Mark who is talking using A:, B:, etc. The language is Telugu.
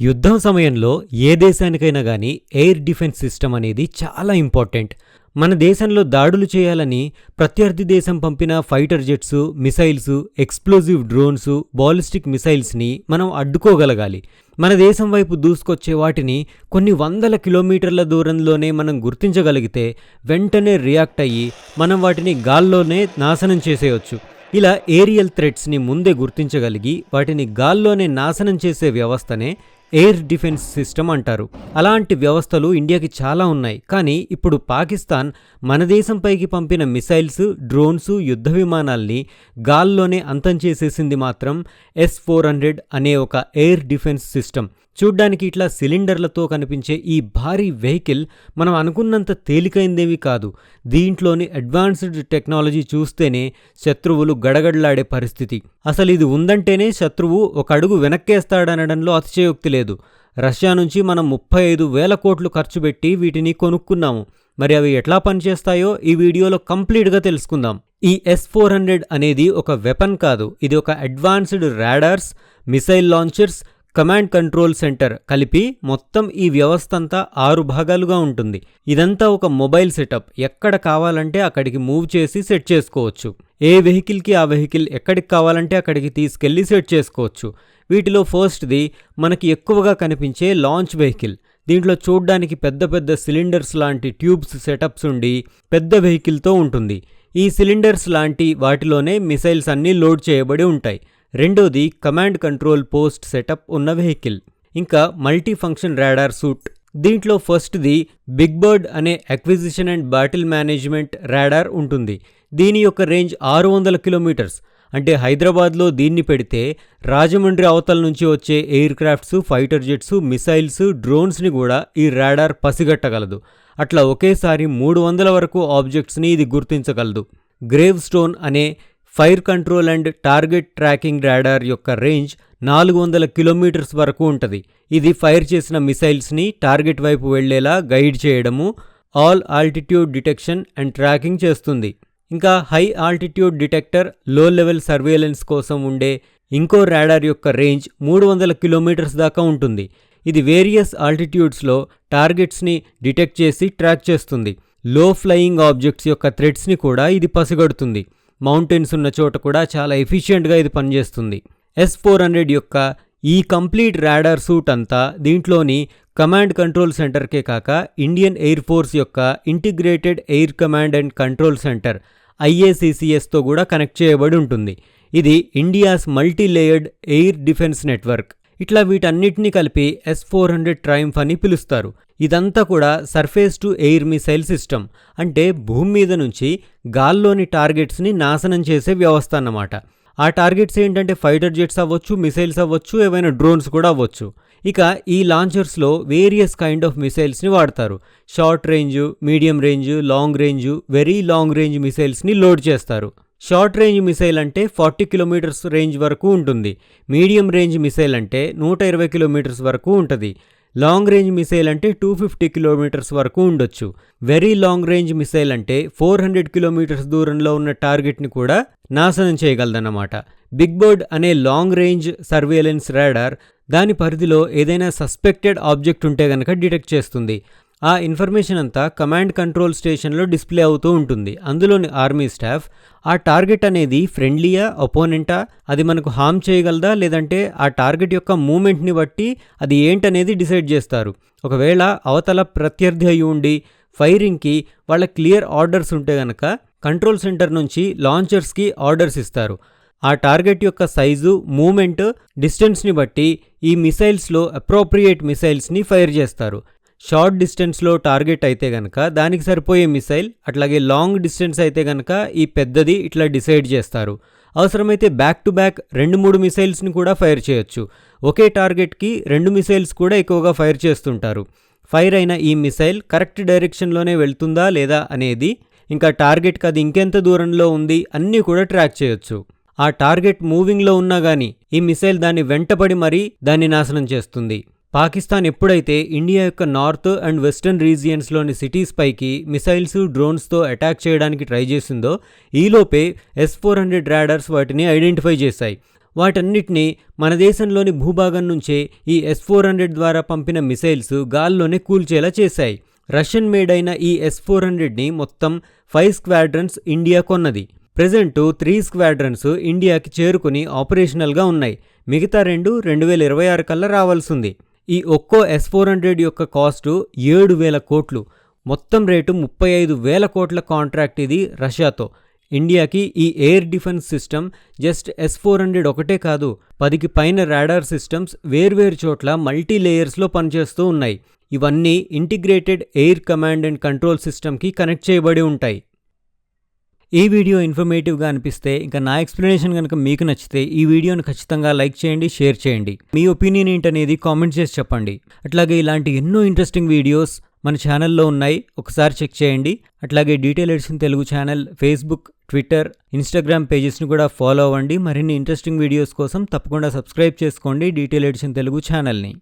A: యుద్ధం సమయంలో ఏ దేశానికైనా గానీ ఎయిర్ డిఫెన్స్ సిస్టమ్ అనేది చాలా ఇంపార్టెంట్. మన దేశంలో దాడులు చేయాలని ప్రత్యర్థి దేశం పంపిన fighter jets missiles explosive drones ballistic మిసైల్స్ని మనం అడ్డుకోగలగాలి. మన దేశం వైపు దూసుకొచ్చే వాటిని కొన్ని వందల కిలోమీటర్ల దూరంలోనే మనం గుర్తించగలిగితే వెంటనే రియాక్ట్ అయ్యి మనం వాటిని గాల్లోనే నాశనం చేసేయొచ్చు. ఇలా ఏరియల్ థ్రెట్స్ని ముందే గుర్తించగలిగి వాటిని గాల్లోనే నాశనం చేసే వ్యవస్థనే ఎయిర్ డిఫెన్స్ సిస్టమ్ అంటారు. అలాంటి వ్యవస్థలు ఇండియాకి చాలా ఉన్నాయి. కానీ ఇప్పుడు పాకిస్తాన్ మన దేశంపైకి పంపిన మిసైల్స్ డ్రోన్స్ యుద్ధ విమానాల్ని గాల్లోనే అంతం చేసేసింది మాత్రం ఎస్ ఫోర్ హండ్రెడ్ అనే ఒక ఎయిర్ డిఫెన్స్ సిస్టమ్. చూడ్డానికి ఇట్లా సిలిండర్లతో కనిపించే ఈ భారీ వెహికల్ మనం అనుకున్నంత తేలికైందేమి కాదు. దీంట్లోని అడ్వాన్స్డ్ టెక్నాలజీ చూస్తేనే శత్రువులు గడగడలాడే పరిస్థితి. అసలు ఇది ఉందంటేనే శత్రువు ఒక అడుగు వెనక్కేస్తాడనడంలో అతిశయోక్తి లేదు. రష్యా నుంచి మనం ముప్పై ఐదు వేల కోట్లు ఖర్చు పెట్టి వీటిని కొనుక్కున్నాము. మరి అవి ఎట్లా పనిచేస్తాయో ఈ వీడియోలో కంప్లీట్గా తెలుసుకుందాం. ఈ ఎస్ ఫోర్ హండ్రెడ్ అనేది ఒక వెపన్ కాదు. ఇది ఒక advanced radars missile launchers command control centre కలిపి మొత్తం ఈ వ్యవస్థ అంతా ఆరు భాగాలుగా ఉంటుంది. ఇదంతా ఒక మొబైల్ సెటప్. ఎక్కడ కావాలంటే అక్కడికి మూవ్ చేసి సెట్ చేసుకోవచ్చు. ఏ వెహికల్కి ఆ వెహికల్ ఎక్కడికి కావాలంటే అక్కడికి తీసుకెళ్ళి సెట్ చేసుకోవచ్చు. వీటిలో ఫస్ట్ది మనకి ఎక్కువగా కనిపించే లాంచ్ వెహికల్. దీంట్లో చూడ్డానికి పెద్ద పెద్ద సిలిండర్స్ లాంటి ట్యూబ్స్ సెటప్స్ ఉండి పెద్ద వెహికల్తో ఉంటుంది. ఈ సిలిండర్స్ లాంటి వాటిలోనే మిసైల్స్ అన్నీ లోడ్ చేయబడి ఉంటాయి. రెండోది కమాండ్ కంట్రోల్ పోస్ట్ సెటప్ ఉన్న వెహికల్. ఇంకా మల్టీ ఫంక్షన్ రాడార్ సూట్. దీంట్లో ఫస్ట్ది బిగ్ బర్డ్ అనే acquisition and battle management radar ఉంటుంది. దీని యొక్క రేంజ్ ఆరు వందల కిలోమీటర్స్. అంటే హైదరాబాద్లో దీన్ని పెడితే రాజమండ్రి అవతల నుంచి వచ్చే aircrafts fighter jets missiles డ్రోన్స్ని కూడా ఈ రాడార్ పసిగట్టగలదు. అట్లా ఒకేసారి మూడు వందల వరకు ఆబ్జెక్ట్స్ని ఇది గుర్తించగలదు. గ్రేవ్ స్టోన్ అనే fire control and target tracking radar యొక్క రేంజ్ నాలుగు వందల కిలోమీటర్స్ వరకు ఉంటుంది. ఇది ఫైర్ చేసిన మిసైల్స్ని టార్గెట్ వైపు వెళ్ళేలా గైడ్ చేయడము all altitude detection and tracking చేస్తుంది. ఇంకా హై ఆల్టిట్యూడ్ డిటెక్టర్లో లెవెల్ సర్వేలెన్స్ కోసం ఉండే ఇంకో రాడార్ యొక్క రేంజ్ మూడు వందల కిలోమీటర్స్ దాకా ఉంటుంది. ఇది వేరియస్ ఆల్టిట్యూడ్స్లో టార్గెట్స్ని డిటెక్ట్ చేసి ట్రాక్ చేస్తుంది. లో ఫ్లయింగ్ ఆబ్జెక్ట్స్ యొక్క థ్రెడ్స్ని కూడా ఇది పసిగడుతుంది. మౌంటైన్స్ ఉన్న చోట కూడా చాలా ఎఫిషియెంట్గా ఇది పనిచేస్తుంది. ఎస్ ఫోర్ హండ్రెడ్ యొక్క ఈ కంప్లీట్ రాడార్ సూట్ అంతా దీంట్లోని కమాండ్ కంట్రోల్ సెంటర్కే కాక ఇండియన్ ఎయిర్ ఫోర్స్ యొక్క integrated air command and control centre ఐఏసీసీఎస్తో కూడా కనెక్ట్ చేయబడి ఉంటుంది. ఇది India's multilayered air defence network. ఇట్లా వీటన్నిటిని కలిపి ఎస్ ఫోర్ హండ్రెడ్ ట్రైంఫ్ అని పిలుస్తారు. ఇదంతా కూడా surface to air missile system అంటే భూమి మీద నుంచి గాల్లోని టార్గెట్స్ని నాశనం చేసే వ్యవస్థ అన్నమాట. ఆ టార్గెట్స్ ఏంటంటే ఫైటర్ జెట్స్ అవ్వచ్చు మిసైల్స్ అవ్వచ్చు ఏవైనా డ్రోన్స్ కూడా అవ్వచ్చు. ఇక ఈ లాంచర్స్లో వేరియస్ కైండ్ ఆఫ్ మిసైల్స్ని వాడతారు. Short range medium range long range very long range మిసైల్స్ని load చేస్తారు. షార్ట్ రేంజ్ మిసైల్ అంటే ఫార్టీ కిలోమీటర్స్ రేంజ్ వరకు ఉంటుంది. మీడియం రేంజ్ మిసైల్ అంటే నూట ఇరవై కిలోమీటర్స్ వరకు ఉంటుంది. లాంగ్ రేంజ్ మిసైల్ అంటే టూ ఫిఫ్టీ కిలోమీటర్స్ వరకు ఉండొచ్చు. వెరీ లాంగ్ రేంజ్ మిసైల్ అంటే ఫోర్ హండ్రెడ్ కిలోమీటర్స్ దూరంలో ఉన్న టార్గెట్ని కూడా నాశనం చేయగలదన్నమాట. బిగ్ బర్డ్ అనే లాంగ్ రేంజ్ సర్వేలెన్స్ రాడార్ దాని పరిధిలో ఏదైనా సస్పెక్టెడ్ ఆబ్జెక్ట్ ఉంటే గనక డిటెక్ట్ చేస్తుంది. ఆ ఇన్ఫర్మేషన్ అంతా కమాండ్ కంట్రోల్ స్టేషన్లో డిస్ప్లే అవుతూ ఉంటుంది. అందులోని ఆర్మీ స్టాఫ్ ఆ టార్గెట్ అనేది ఫ్రెండ్లీయా ఒపోనెంటా? అది మనకు హామ్ చేయగలదా? లేదంటే ఆ టార్గెట్ యొక్క మూమెంట్ని బట్టి అది ఏంటనేది డిసైడ్ చేస్తారు. ఒకవేళ అవతల ప్రత్యర్థి అయి ఉండి ఫైరింగ్కి వాళ్ళ క్లియర్ ఆర్డర్స్ ఉంటే గనక కంట్రోల్ సెంటర్ నుంచి లాంచర్స్కి ఆర్డర్స్ ఇస్తారు. ఆ టార్గెట్ యొక్క సైజు మూమెంట్ డిస్టెన్స్ని బట్టి ఈ మిసైల్స్లో అప్రోప్రియేట్ మిసైల్స్ని ఫైర్ చేస్తారు. షార్ట్ డిస్టెన్స్లో టార్గెట్ అయితే గనక దానికి సరిపోయే మిసైల్ అట్లాగే లాంగ్ డిస్టెన్స్ అయితే గనక ఈ పెద్దది ఇట్లా డిసైడ్ చేస్తారు. అవసరమైతే బ్యాక్ టు బ్యాక్ రెండు మూడు మిసైల్స్ని కూడా ఫైర్ చేయొచ్చు. ఒకే టార్గెట్కి రెండు మిసైల్స్ కూడా ఎక్కువగా ఫైర్ చేస్తుంటారు. ఫైర్ అయిన ఈ మిసైల్ కరెక్ట్ డైరెక్షన్లోనే వెళ్తుందా లేదా అనేది ఇంకా టార్గెట్కి అది ఇంకెంత దూరంలో ఉంది అన్నీ కూడా ట్రాక్ చేయొచ్చు. ఆ టార్గెట్ మూవింగ్లో ఉన్నా కానీ ఈ మిసైల్ దాన్ని వెంటపడి మరీ దాన్ని నాశనం చేస్తుంది. పాకిస్తాన్ ఎప్పుడైతే ఇండియా యొక్క నార్త్ అండ్ వెస్టర్న్ రీజియన్స్లోని సిటీస్ పైకి మిసైల్స్ డ్రోన్స్తో అటాక్ చేయడానికి ట్రై చేసిందో ఈలోపే ఎస్ ఫోర్ హండ్రెడ్ రాడర్స్ వాటిని ఐడెంటిఫై చేశాయి. వాటన్నిటినీ మన దేశంలోని భూభాగం నుంచే ఈ ఎస్ ఫోర్ హండ్రెడ్ ద్వారా పంపిన మిసైల్స్ గాల్లోనే కూల్చేలా చేశాయి. రష్యన్ మేడ్ అయిన ఈ ఎస్ ఫోర్ హండ్రెడ్ని మొత్తం ఫైవ్ స్క్వాడ్రన్స్ ఇండియా కొన్నది. ప్రజెంట్ త్రీ స్క్వాడ్రన్స్ ఇండియాకి చేరుకుని ఆపరేషనల్గా ఉన్నాయి. మిగతా రెండు రెండు వేల ఇరవై ఆరు కల్లా రావాల్సింది. ఈ ఒక్కో ఎస్ ఫోర్ హండ్రెడ్ యొక్క కాస్టు ఏడు వేల కోట్లు. మొత్తం రేటు ముప్పై ఐదు వేల కోట్ల కాంట్రాక్ట్ ఇది రష్యాతో. ఇండియాకి ఈ air defence system just S four hundred ఒకటే కాదు పదికి పైన రాడార్ సిస్టమ్స్ వేర్వేరు చోట్ల మల్టీ లేయర్స్లో పనిచేస్తూ ఉన్నాయి. ఇవన్నీ integrated air command and control సిస్టమ్కి కనెక్ట్ చేయబడి ఉంటాయి. ఈ వీడియో ఇన్ఫర్మేటివ్గా అనిపిస్తే ఇంకా నా ఎక్స్ప్లెనేషన్ కనుక మీకు నచ్చితే ఈ వీడియోను ఖచ్చితంగా లైక్ చేయండి షేర్ చేయండి. మీ ఒపీనియన్ ఏంటనేది కామెంట్ చేసి చెప్పండి. అట్లాగే ఇలాంటి ఎన్నో ఇంట్రెస్టింగ్ వీడియోస్ మన ఛానల్లో ఉన్నాయి. ఒకసారి చెక్ చేయండి. అట్లాగే detail edition Telugu channel Facebook Twitter Instagram పేజెస్ని కూడా ఫాలో అవ్వండి. మరిన్ని ఇంట్రెస్టింగ్ వీడియోస్ కోసం తప్పకుండా సబ్స్క్రైబ్ చేసుకోండి. డీటెయిల్ ఎడిషన్ తెలుగు ఛానల్ని